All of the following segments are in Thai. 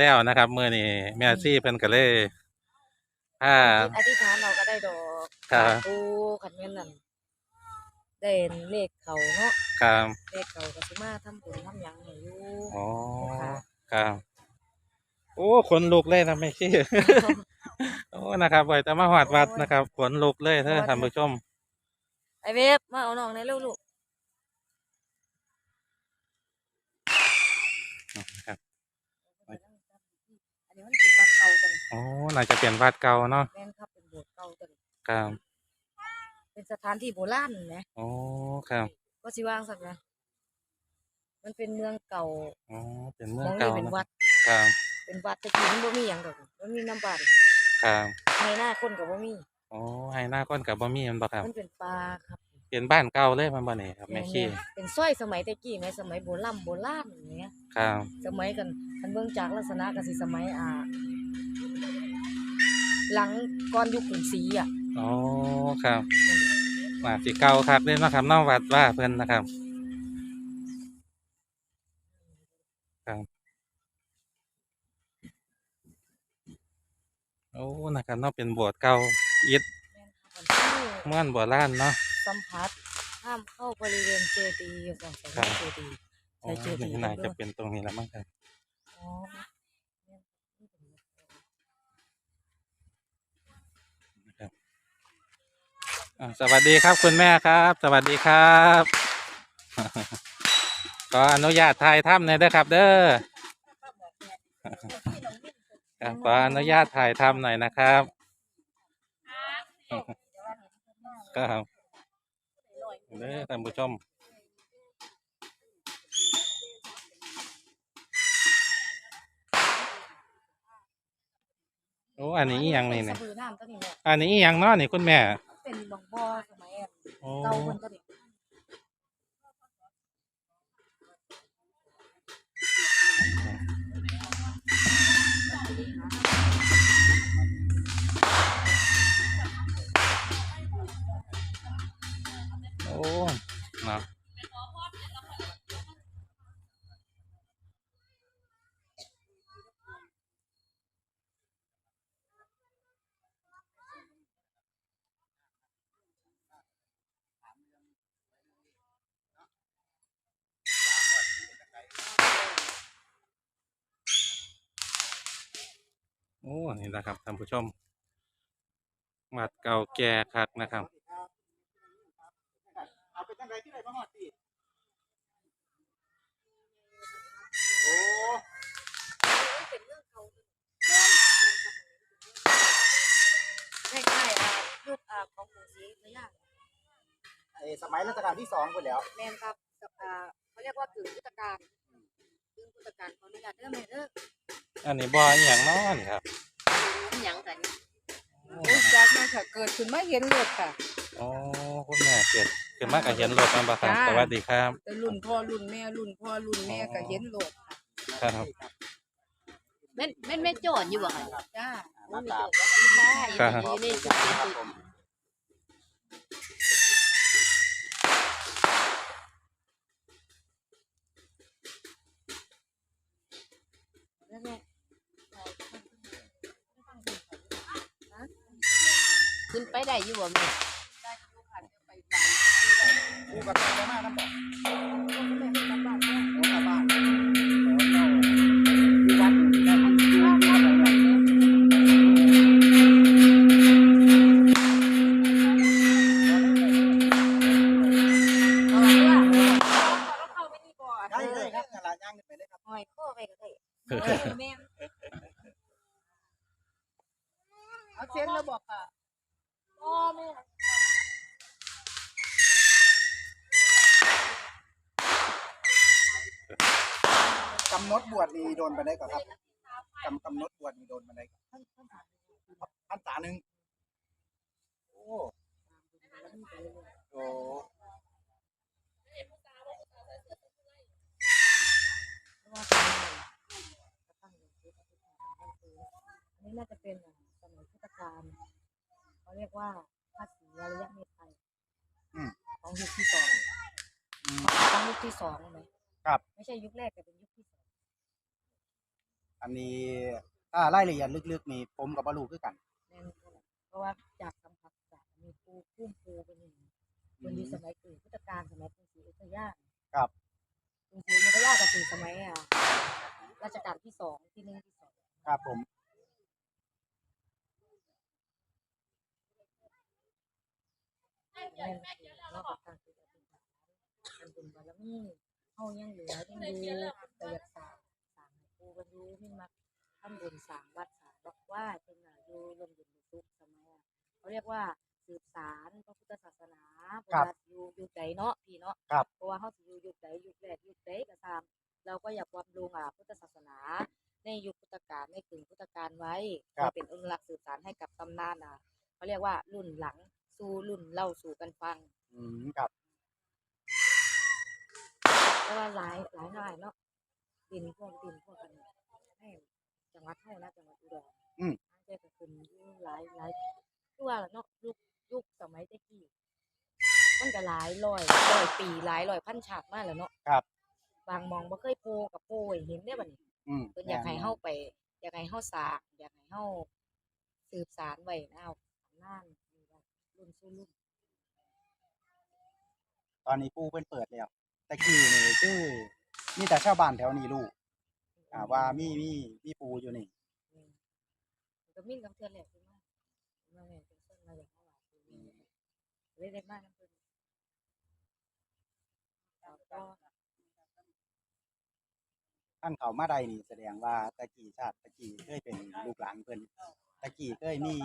แล้วนะครับมื้อนี้แม่ซี่เพิ่นก็เลยพาอธิษฐานเราก็ได้ดอกครับปูขันเงินนั่นได้เลขเขาเนาะครับเลขเขาก็สิมาทำบุญทำหยังให้อยู่อ๋อค่ะครับโอ้ขนลุกเลยนะแม่ซี่โอ้นะครับไว้แต่มาหอดวัดนะครับขนลุกเลยเด้อท่านผู้ชมไอเวฟมาเอาน้องในเร็วลูก ครับ อันนี้มันเป็นวัดเก่าจัง โอ้น่าจะเปลี่ยนวัดเก่าเนาะแม่นครับเป็นโบสถ์เก่าจังครับเป็นสถานที่โบราณนะโอ้ครับก็สิว่างสักนะมันเป็นเมืองเก่าอ๋อเป็นเมืมององเก่านี่เป็นเนาะวัดครับเป็นวัดแตะกี้มันบ่มีหยังดอกมันมีน้ำบาดครับในหน้าคนก็บ่มีโอ้ให้หน้าก้นกับบ่มีมันบ่ครับมันเป็นป่าครับเป็นบ้านเก่าเลยมันบ่นี่ครับแม่ขี้นเป็นสร้อยสมัยแตะกี้ไหมสมัยโบราณโบราณอย่างเงี้ยครับสมัยกันคันเบิ่งจากลักษณะก็สิสมัยอ่า หลังก่อนยุคกรุงศรีอะอ๋อครับว่าสิเก่าคักเลยเนาะครับเนอกวัดว่าเพิ่นนะครับ ครับโอ้นะครับเนาะเป็นโบสถ์เก่าอิฐแม่นครับเมื่อนโบราณเนาะสัมผัสห้ามเข้าบริเวณเจดีย์อยู่ฝั่งครับเจดีย์อ๋อใช้เจดีนี่ย์น่าด้จะวยเป็นตรงนี้แล้วมั้งครับอ๋อ อ่า สวัสดีครับคุณแม่ครับ สวัสดีครับขออนุญาตถ่ายถ้ำหน่อยเด้อครับ เด้อครับขออนุญาตถ่ายทำหน่อยนะครับครับเด้อท่านผู้ชมโอ้อันนี้อีหยังนี่เนี่ยสะบือน้ำตัวนี้เนี่ยอันนี้อีหยังเนาะนี่คุณแม่ เป็นบองบ่อสมัยอะโอ้เก่าคนก็เด็ก โอ้นี่นะครับท่านผู้ชมมัดเก่าแก่คักนะครับเอาไปจังไรที่ไหนมาหอดสิโอ้เป็นเรื่องเก่าแมนคล้ายๆอ่ายุคอ่าของกรุงศรีอยุธยาไอสมัยรัชกาลที่สองไปแล้วแม่นครับกับอ่าเขาเรียกว่ากึ่งพุทธกาลกึ่งพุทธกาลขออนุญาตเด้อแม่เด้อ อันนี้บ่ออีหยังเนาะนี่ครับหยังกันรู้จักมาค่ะเกิดขึ้นมาเห็นรถค่ะโอ้คุณแม่เกิดขึ้นมาก็เห็นรถมันบ่ครับจ้า สวัสดีครับ แต่รุ่นพ่อรุ่นแม่รุ่นพ่อรุ่นแม่ก็เห็นรถค่ะครับ แม่นแม่นแม่โจรอยู่บ่ค่ะจ้า มาตาม ใช่ครับอยู่นี่ ครับผม แล้วแม่ ขึ้นไปได้อยู่บ่แม่กูกับแม่ไปมาน้ำบำหนดบวชนี่โดนไปได้ก่อนครับกำกำหนดบวชนี่โดนไปได้ก่อนพันษาหนึ่งโอ้โอ้ว่าเป็นยังไงก็ตั้งอยู่ที่ปฏิบัติธรรมคืออันนี้น่าจะเป็นอ่าสมัยพุทธกาลเขาเรียกว่าพระศรีอริยเมตไตรของยุคที่สองอืมของยุคที่สองไหมครับ ไม่ใช่ยุคแรกแต่เป็นยุคที่สอง อันนี้ถ้ารายละเอียดลึกๆนี่ผมกับบรู้คือกัน แม่นบ่ล่ะเพราะว่าจากสัมผัสจากมีปูพุ่มปูเป็นอย่างนี้เป็นดีสมัยเกิดพุทธกาลสมัยกรุงศรีอยุธยาครับ กรุงศรีอยุธยาก็คือสมัยอะรัชกาลที่สองที่หนึ่งที่สองครับผม แม่นคือเราก็ตั้งจิตอธิษฐานอันบุญบารมีเฮายังเหลือยังอยู่แต่อยากสร้างสร้างให้ปูกันอยู่มีมา ทำบุญสร้างวัดสร้างวัดว่าเป็นน่ะอยู่ลมเย็นเป็นสุขสมัยอะเขาเรียกว่าสืบสารพระพุทธศาสนาเพราะว่าอยู่ยุคใดเนาะพี่เนาะครับ เพราะว่าเฮาสิอยู่ยุคใดยุคแรกยุคใดก็ตาม เราก็อยากบำรุงอะพุทธศาสนา ในยุคพุทธกาลในกึ่งพุทธกาลไว้ครับเพื่อเป็นอนุรักษ์สืบสานให้กับตำนานอะเขาเรียกว่ารุ่นหลังสู่รุ่นเล่าสู่กันฟัง อืมครับ เพราะว่าหลายหลายหน่ายเนาะดินพวกดินพวกกันให้ จังหวัดเฮานะจังหวัดอุดรอืมอันเจ้าก็ขึ้นอยู่หลายหลายคือว่าล่ะเนาะยุคยุคสมัยตะกี้มันก็หลายร้อยร้อยปีหลายร้อยพันชาติมาแล้วเนาะครับ บางหมองบ่เคยโพกับโพให้เห็นได้บัดนี้ อืมเพิ่นอยากให้เฮาไป อยากให้เฮาสร้างอยากให้เฮาสืบสานไว้นะเอาตำนานนี่ว่ารุ่นสู่รุ่นตอนนี้ปูเพิ่นเปิดแล้วตะกี้นี่คือมีแต่ชาวบ้านแถวนี้รู้ อ่าว่ามีมีมีปูอยู่นี่นี่มันก็มีกับเทื่อแรกขึ้นมามาแม่นเป็นคนมาอย่างเฮาว่าคือมีเลยได้มานำเพิ่นแล้วก็ท่านเขามาใดนี่แสดงว่าตะกี้ชาติตะกี้เคยเป็นลูกหลานเพิ่นตะกี้เคยมี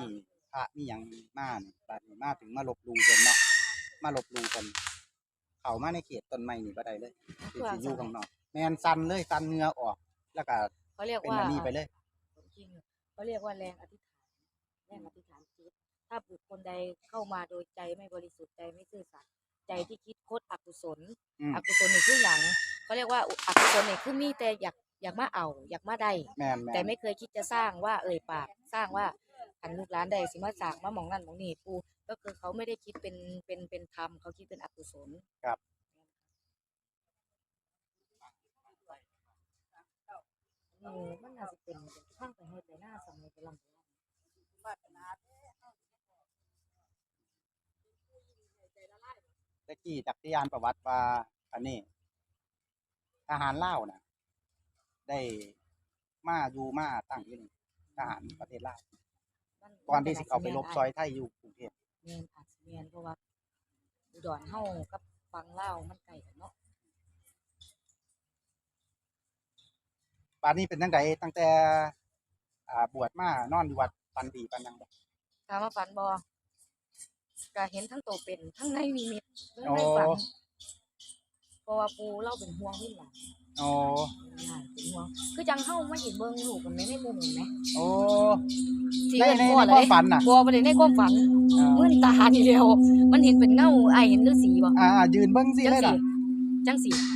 พระมีหยังมานี่บัดนี้มาถึงมาลบหลู่เพิ่นเนาะมาลบหลู่เพิ่นเข้ามาในเขตต้นไม้นี่บ่ได้เลยคือสิอยู่ข้างนอกแม่นสั่นเลยสั่นเหงื่อออก แล้วก็เขาเรียกเป็นว่า อันนี้ไปเลย จริงๆเขาเรียกว่าแรงอธิษฐานแรงอธิษฐานจิตถ้าบุคคลใดเข้ามาโดยใจไม่บริสุทธิ์ใจไม่ซื่อสัตย์ใจที่คิดโคตรอกุศลอืม อกุศลนี่คือหยังเขาเรียกว่าอกุศลนี่คือมีแต่อยากอยากมาเอา อยากมาได้ แม่นแม่แต่นไม่เคยคิดจะสร้างว่าเอ่ยปากสร้างว่าอันลูกหลานใดสิมาสร้างมาหมองนั่นหมองนี่ปูก็คือเขาไม่ได้คิดเป็นเป็นเป็นธรรมเขาคิดเป็นอกุศล ครับ เออมันน่าจะเป็นข้างไปให้ไปหน้าสมัยกำลังตะกี้จักรยานประวัติว่าอันนี้ทหารลาวน่ะได้มาอยู่มาตั้งอยู่นี่ทหารประเทศลาวก่อนที่สิเขาไปรบซอยไทยอยู่กรุงเทพ เมียนอาจสิเมียนเพราะว่าอุดรเฮากับฟังเล่าวมันใกล้กันเนาะ ป่านนี้เป็นจังไดตั้งแต่อ่าบวชมานอนอยู่วัดปันดีปันนังบ่ถามว่าฝันบ่ก็เห็นทั้งโตเป็นทั้งในนิมิตทั้งโอ้ในฝันเพราะว่าปูเล่าเป็นห่วงนี่หลานโอ้เป็นห่วงคือจังเฮามาเห็นเบิ่งลูกมันไม่ในมุมเห็นไหมโอ้ที่ในเอิ้นในพ่อในเลความยฝันน่ะบ่บ่ได้ในความฝันอ่ามื้อตานี่เดียว มันเห็นเป็นเงาอ้ายเห็นฤาษีบ่อ่ายืนเบิ่งสิจังเลยสิล่ะจังสิโอ้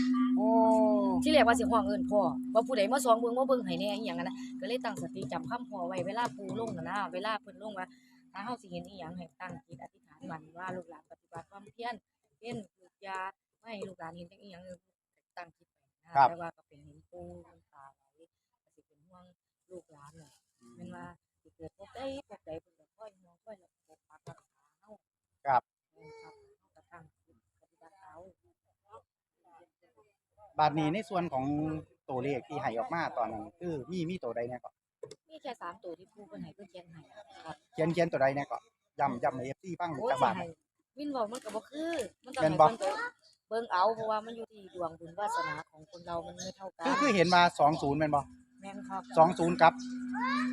ที่แรกว่าสิห้องเอิ้นพ่อว่าผู้ใดมาสองเบิ่งบ่เบิ่งให้แหน่อีหยังอะนะก็เลยตั้งสติจำคำพ่อไว้เวลาปูลงน่ะนะเวลาเพิ่นลงว่าถ้าเฮาสิเห็นอีหยังให้ตั้งจิตอธิษฐานมันว่าลูกหลานปฏิบัติความเพียรเพียรลูกยาไม่ให้ลูกหลานเห็นจังอีหยังตั้งจิตไปนะแต่ว่าก็เป็นเห็นปูน้ำตาไหลก็สิเป็นห่วงลูกหลานน่ะแม่นว่าสิเกิดพบใดพบใดเพิ่นก็ค่อยห่วงค่อยรักษารักษาเฮา ครับ แม่นครับเฮาก็ตั้งจิตปฏิบัติเอา บาดนี้ในส่วนของตัวเลขที่ให้ออกมาตอนนั้นคือมีมีตัวใดแน่ก็มีแค่สามตัวที่ปูเพิ่นให้เพิ่นเขียนให้ครับเขียนเขียนตัวใดแน่ก็ย้ำย้ำให้ FC ฟังโอ้ยจักสิบาท ให้วินบอกมันก็บ่คือ มันต้องแม่ให้นบ่เพิ่นไปเบิ่งเอาเพราะว่ามันอยู่ที่ดวงบุญวาสนาของคนเรามันไม่เท่ากัคือนคือเห็นมา20แม่นบ่แม่นครับ20กับ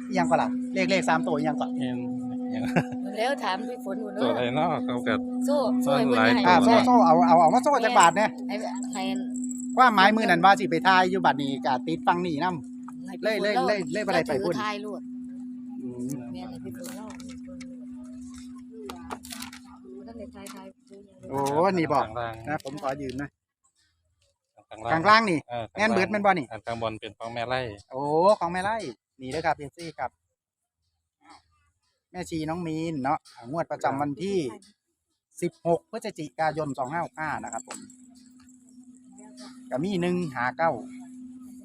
อีหยังก็ล่ะเลขเลขสามตัวอีหยังก็เห็นอย่างแล้วถามพี่ฝนอยู่ตัวเนาะใดเนาะเขาก็โซ่โซ่ให้เพิ่นหลาย ให้อ่าตัโซ่วโซ่เอาเอาเอามาโซ่จักบาทเนี่ยให้ให้ ความหมายมื้อนั้นว่าสิไปทายอยู่บัดนี้ก็ติดฟังนี่นํให้เลยพี่ฝนเลยเลยเลยบ่ได้ไปพุ่นถือทายลวดอืมแม่นให้พี่ฝนเล่าดูตั้งแต่ทายทายดูยังโอ้นี่บอกข้างล่างนะผมขอยืนนะข้างข้างล่างนี่ออแม่นเบิดแม่นบ่นี่ อันข้างบนเป็นของแม่ไร่โอ้ของแม่ไร่นี่เด้อครับเอซี่ครับ แม่ชีน้องมีนเนาะงวดประจำวันที่ 16พฤศจิกายน 2565นะครับผม ก็มีหนึ่งหาเก้า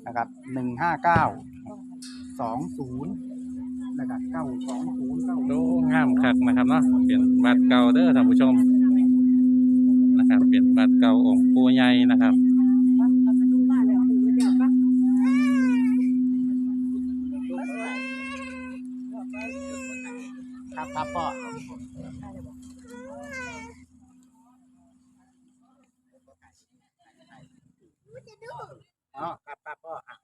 นะครับหนึ่งห้าเก้าสองศูนย์นะครับเก้าสองศูนย์เก้าโอ้งามคักนะครับเนาะเปลี่ยนบัตรเก่าเด้อท่านผู้ชมนะครับ เปลี่ยนบัตรเก่าองค์ปู่ใหญ่นะครับ เราไปดูบ้านแล้วปู่เดี๋ยวปะ ครับครับพ่อ อ๋อครับครับพ่ออะ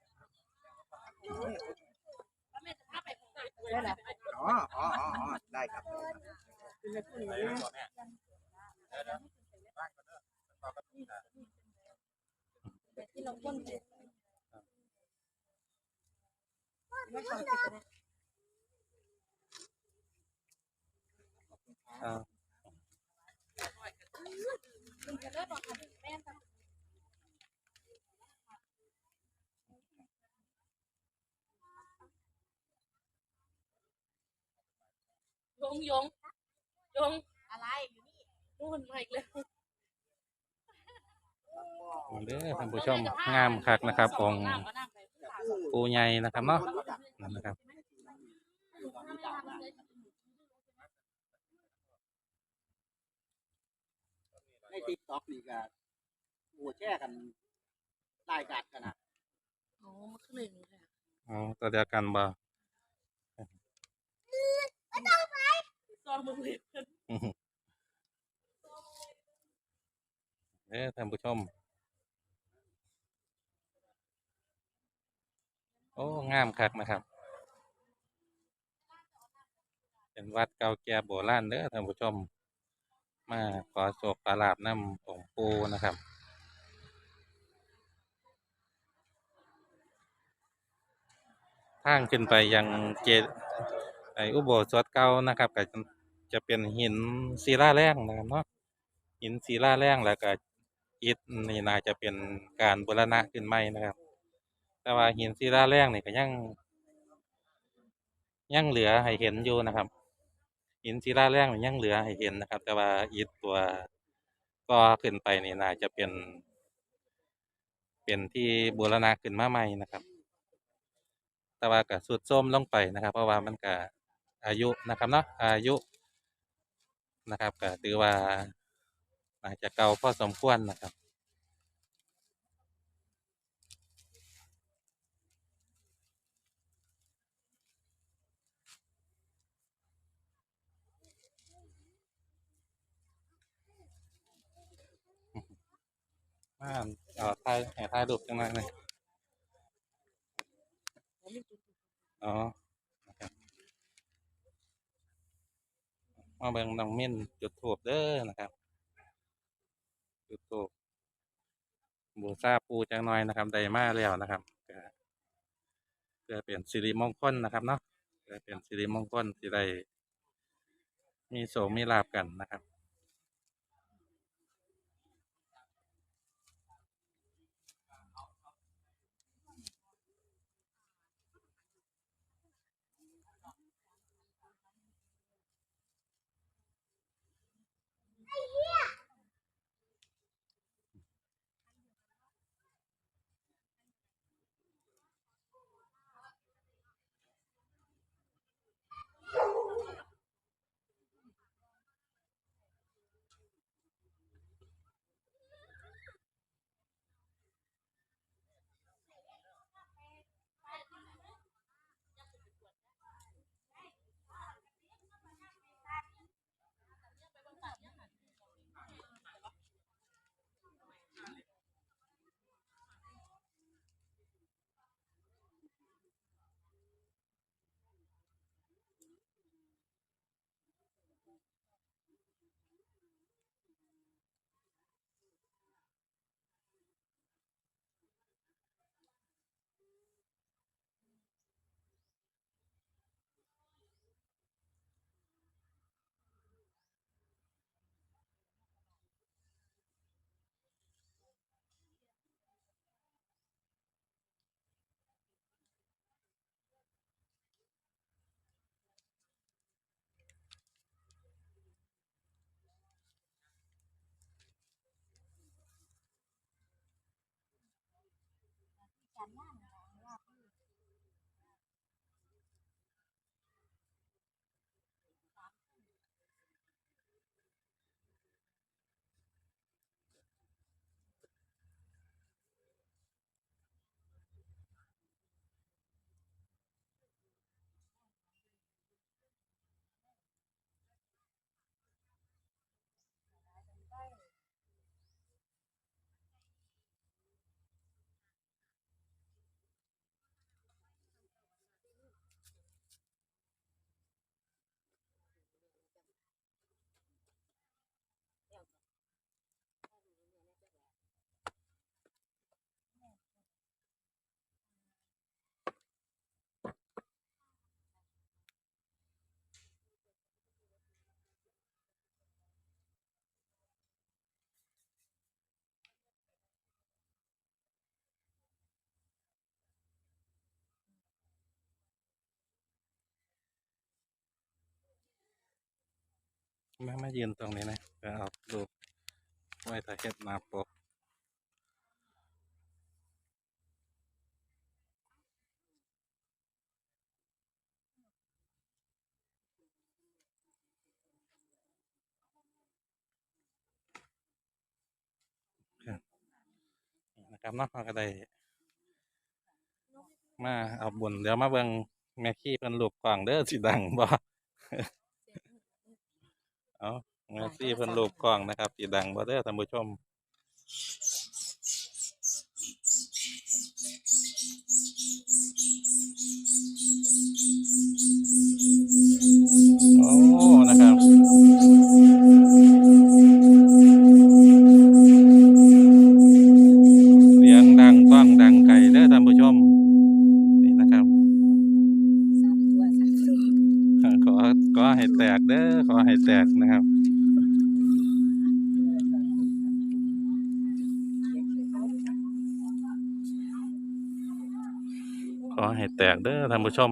ได้และอ๋ออ๋ออ๋ออ๋อได้ครับที่เราพ่นเสร็จไม่ต้องติดนะ อ่า ย งยงยงอะไรอยู่นี่นู่นมาอีกแล้วเด้อท่านผู้ชมงามคักนะครับองค์ปู่ใหญ่นะครับเนาะนั่นนะครับในติ๊กต็อกนี่ก็โอ้แช่กันรายการขนาดอ๋อมันขึ้นเลยนี่ค่ะอ๋อตัวเดียวกันบ่ ซอนมึงเลย เด้อท่านผู้ชม โอ้ งามคักนะครับ เป็นวัดเก่าแก่โบราณเด้อท่านผู้ชม มาขอโศกปลาลาบน้ำองปูนะครับทางขึ้นไปยังเจดไออุโบสถเก่านะครับก็จะจะเป็นหินศิลาแรงนะครับเนาะหินศิลาแรงแล้วก็ อิฐนี่น่าจะเป็นการบูรณะขึ้นใหม่นะครับ แต่ว่าหินศิลาแรงนี่ก็ยังยังเหลือให้เห็นอยู่นะครับ หินศิลาแรงนี่ยังเหลือให้เห็นนะครับ แต่ว่าอิฐตัวก็ขึ้นไปนี่น่าจะเป็น เป็นที่บูรณะขึ้นมาใหม่นะครับ แต่ว่าก็สุดโทรมลงไปนะครับ เพราะว่ามันก็อายุนะครับเนาะอายุนะครับก็ถือว่า อาจจะเก่าพอสมควรนะครับอ่าเอาถ่ายให้ถ่ายรูปจังหน่อยนึงอ๋อมาเบิ่งน้องมิ้นจุดทูบเด้อนะครับ จุดทูบบูชาปูจังน้อยนะครับไดมาแล้วนะครับก็เพื่อเป็นสิริมงคลนะครับเนาะเพื่อเป็นสิริมงคลที่ได้มีโสมีลาบกันนะครับานงาน มามายืนตรงนี้นะก็เอารูไว้ถ่ายเฮ็ดนาปกครับนี่นะครับเนาะเราก็ได้มาเอาบุญเดี๋ยวมาเบิ่งแม่ขี้เพิ่นลูกกล่องเด้อสิดังบ่ เอาแม่ขี้เพิ่นลูกกล่องนะครับสิดังบ่เด้อท่านผู้ชมโอ้นะครับ ขอให้แตกเด้อท่านผู้ชม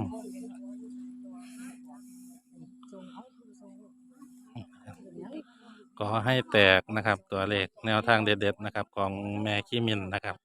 ขอให้แตกนะครับ ตัวเลขแนวทางเด็ดๆนะครับ ของแม่ขี้มินนะครับ